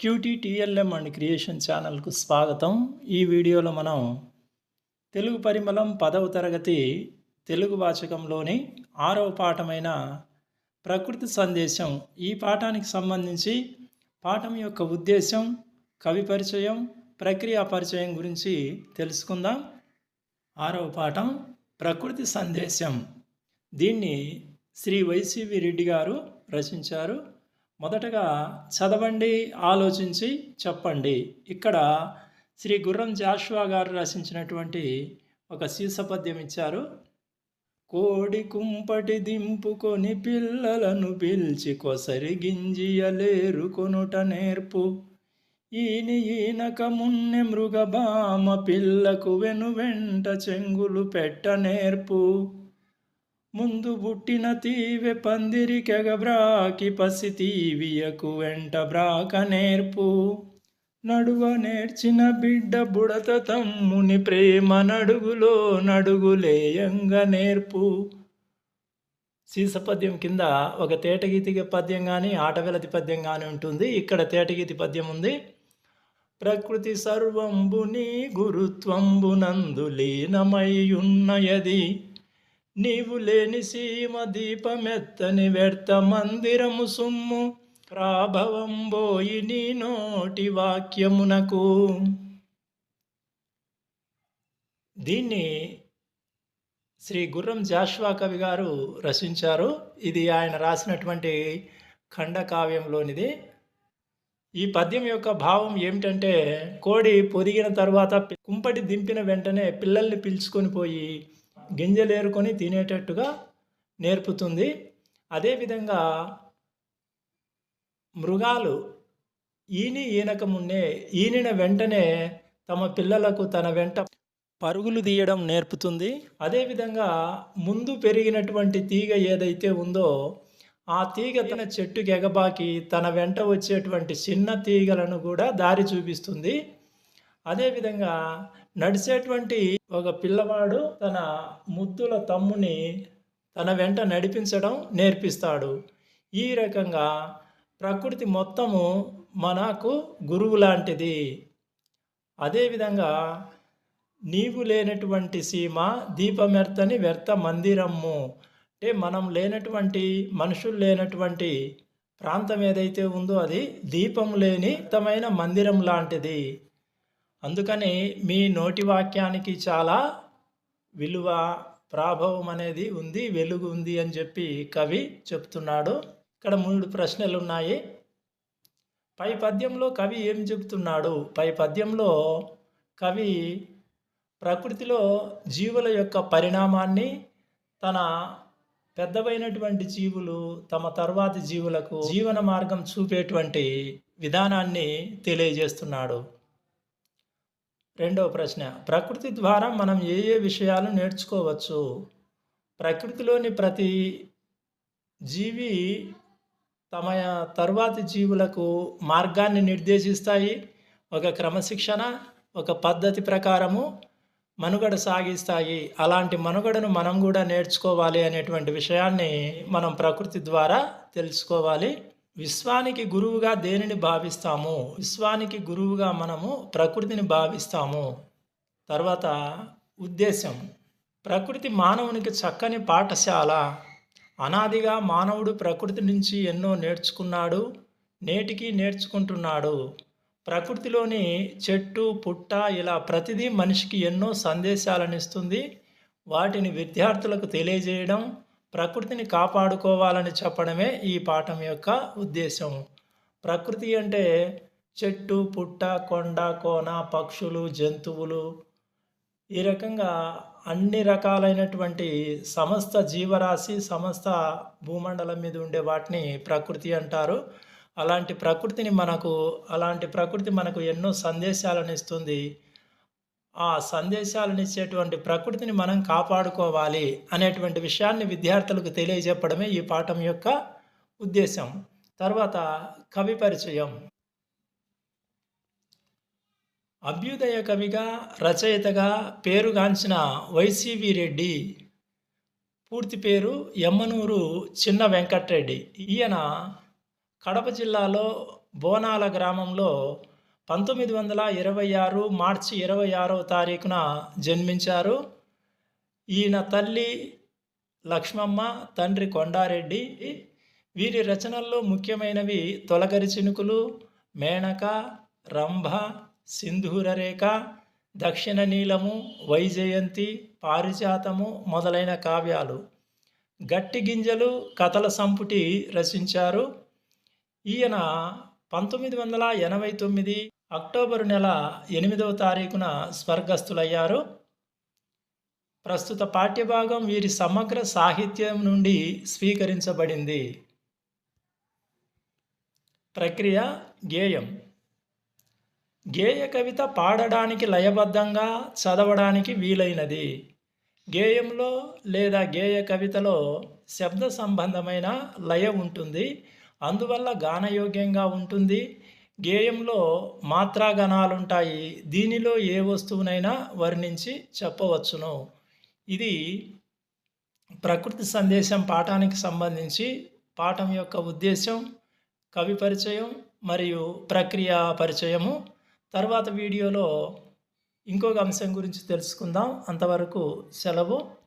Cutie TLM and creation ఛానల్కు స్వాగతం. ఈ వీడియోలో మనం తెలుగు పరిమళం పదవ తరగతి తెలుగు వాచకంలోని ఆరవ పాఠమైన ప్రకృతి సందేశం. ఈ పాఠానికి సంబంధించి పాఠం యొక్క ఉద్దేశం కవి పరిచయం ప్రక్రియ పరిచయం గురించి తెలుసుకుందాం. ఆరవ పాఠం ప్రకృతి సందేశం. దీన్ని శ్రీ వైసీవి రెడ్డి గారు రచించారు. మొదటగా చదవండి ఆలోచించి చెప్పండి. ఇక్కడ శ్రీ గుర్రం జాషువా గారు రచించినటువంటి ఒక శీర్షపద్యం ఇచ్చారు. కోడి కుంపటి దింపుకొని పిల్లలను పిలిచి కొసరి గింజియలేరు కొనుట నేర్పు. ఈని ఈనక మున్నె మృగబామ పిల్లకు వెను వెంట చెంగులు పెట్ట నేర్పు. ముందు పుట్టిన తీవె పందిరికెగబ్రాకి పసి తీవియకు వెంట బ్రాక నేర్పు. నడువ నేర్చిన బిడ్డ బుడత తమ్ముని ప్రేమ నడుగులో నడుగులేయంగ నేర్పు. సీసపద్యం కింద ఒక తేటగీతి పద్యం కానీ ఆటవెలతి పద్యం కానీ ఉంటుంది. ఇక్కడ తేటగీతి పద్యం ఉంది. ప్రకృతి సర్వంబుని గురుత్వంబునందు లీనమై ఉన్నయది. నీవు లేని సీమ దీపమెత్తని వ్యర్థ మందిరము సుమ్ము ప్రాభవం బోయి నీ నోటి వాక్యమునకు. దీన్ని శ్రీ గుర్రం జాష్వా కవి గారు రచించారు. ఇది ఆయన రాసినటువంటి ఖండకావ్యంలోనిది ఈ పద్యం యొక్క భావం ఏమిటంటే కోడి పొదిగిన తర్వాత కుంపటి దింపిన వెంటనే పిల్లల్ని పిలుచుకొని పోయి గింజలేరుకొని తినేటట్టుగా నేర్పుతుంది. అదేవిధంగా మృగాలు ఈని ఈనక ముందే ఈనిన వెంటనే తమ పిల్లలకు తన వెంట పరుగులు తీయడం నేర్పుతుంది. అదేవిధంగా ముందు పెరిగినటువంటి తీగ ఏదైతే ఉందో ఆ తీగ తన చెట్టుకి ఎగబాకి తన వెంట వచ్చేటువంటి చిన్న తీగలను కూడా దారి చూపిస్తుంది. అదేవిధంగా నడిచేటువంటి ఒక పిల్లవాడు తన ముద్దుల తమ్ముని తన వెంట నడిపించడం నేర్పిస్తాడు. ఈ రకంగా ప్రకృతి మొత్తము మనకు గురువు లాంటిది. అదేవిధంగా నీవు లేనటువంటి సీమ దీపమెర్తని వ్యర్థ మందిరము. అంటే మనం లేనటువంటి మనుషులు లేనటువంటి ప్రాంతం ఏదైతే ఉందో అది దీపం లేని తమైన మందిరం లాంటిది. అందుకని మీ నోటి వాక్యానికి చాలా విలువ ప్రాభవం అనేది ఉంది వెలుగు ఉంది అని చెప్పి కవి చెప్తున్నాడు. ఇక్కడ మూడు ప్రశ్నలు ఉన్నాయి. పై పద్యంలో కవి ఏం చెబుతున్నాడు? పై పద్యంలో కవి ప్రకృతిలో జీవుల యొక్క పరిణామాన్ని తన పెద్దవైనటువంటి జీవులు తమ తర్వాతి జీవులకు జీవన మార్గం చూపేటువంటి విధానాన్ని తెలియజేస్తున్నాడు. రెండవ ప్రశ్న ప్రకృతి ద్వారా మనం ఏ ఏ విషయాలు నేర్చుకోవచ్చు? ప్రకృతిలోని ప్రతి జీవి తమ తర్వాతి జీవులకు మార్గాన్ని నిర్దేశిస్తాయి. ఒక క్రమశిక్షణ ఒక పద్ధతి ప్రకారము మనుగడ సాగిస్తాయి. అలాంటి మనుగడను మనం కూడా నేర్చుకోవాలి అనేటువంటి విషయాన్ని మనం ప్రకృతి ద్వారా తెలుసుకోవాలి. విశ్వానికి గురువుగా దేనిని భావిస్తాము? విశ్వానికి గురువుగా మనము ప్రకృతిని భావిస్తాము. తర్వాత ఉద్దేశం ప్రకృతి మానవునికి చక్కని పాఠశాల. అనాదిగా మానవుడు ప్రకృతి నుంచి ఎన్నో నేర్చుకున్నాడు నేటికి నేర్చుకుంటున్నాడు. ప్రకృతిలోని చెట్టు పుట్ట ఇలా ప్రతిదీ మనిషికి ఎన్నో సందేశాలను ఇస్తుంది. వాటిని విద్యార్థులకు తెలియజేయడం ప్రకృతిని కాపాడుకోవాలని చెప్పడమే ఈ పాఠం యొక్క ఉద్దేశం ప్రకృతి అంటే చెట్టు పుట్ట కొండ కోన పక్షులు జంతువులు. ఈ రకంగా అన్ని రకాలైనటువంటి సమస్త జీవరాశి సమస్త భూమండలం మీద ఉండే వాటిని ప్రకృతి అంటారు. అలాంటి ప్రకృతిని మనకు అలాంటి ప్రకృతి మనకు ఎన్నో సందేశాలను ఇస్తుంది. ఆ సందేశాలను ఇచ్చేటువంటి ప్రకృతిని మనం కాపాడుకోవాలి అనేటువంటి విషయాన్ని విద్యార్థులకు తెలియజెప్పడమే ఈ పాఠం యొక్క ఉద్దేశం. తర్వాత కవి పరిచయం. అభ్యుదయ కవిగా రచయితగా పేరుగాంచిన వైసీవి రెడ్డి. పూర్తి పేరు ఎమ్మనూరు చిన్న వెంకట్రెడ్డి. ఈయన కడప జిల్లాలో బోనాల గ్రామంలో పంతొమ్మిది వందల ఇరవై ఆరు మార్చి ఇరవై ఆరవ తారీఖున జన్మించారు. ఈయన తల్లి లక్ష్మమ్మ తండ్రి కొండారెడ్డి. వీరి రచనల్లో ముఖ్యమైనవి తొలగరి చినుకులు మేనక రంభ సింధూరరేఖ దక్షిణ నీలము వైజయంతి పారిజాతము మొదలైన కావ్యాలు. గట్టి గింజలు కథల సంపుటి రచించారు. ఈయన పంతొమ్మిది వందల ఎనభై తొమ్మిది అక్టోబరు నెల ఎనిమిదవ తారీఖున స్వర్గస్థులయ్యారు. ప్రస్తుత పాఠ్యభాగం వీరి సమగ్ర సాహిత్యం నుండి స్వీకరించబడింది. ప్రక్రియ గేయం. గేయ కవిత పాడడానికి లయబద్ధంగా చదవడానికి వీలైనది. గేయంలో లేదా గేయ కవితలో శబ్ద సంబంధమైన లయ ఉంటుంది. అందువల్ల గానయోగ్యంగా ఉంటుంది. గేయంలో మాత్రాగణాలుంటాయి. దీనిలో ఏ వస్తువునైనా వర్ణించి చెప్పవచ్చును. ఇది ప్రకృతి సందేశం పాఠానికి సంబంధించి పాఠం యొక్క ఉద్దేశం కవి పరిచయం మరియు ప్రక్రియ పరిచయము. తర్వాత వీడియోలో ఇంకొక అంశం గురించి తెలుసుకుందాం. అంతవరకు సెలవు.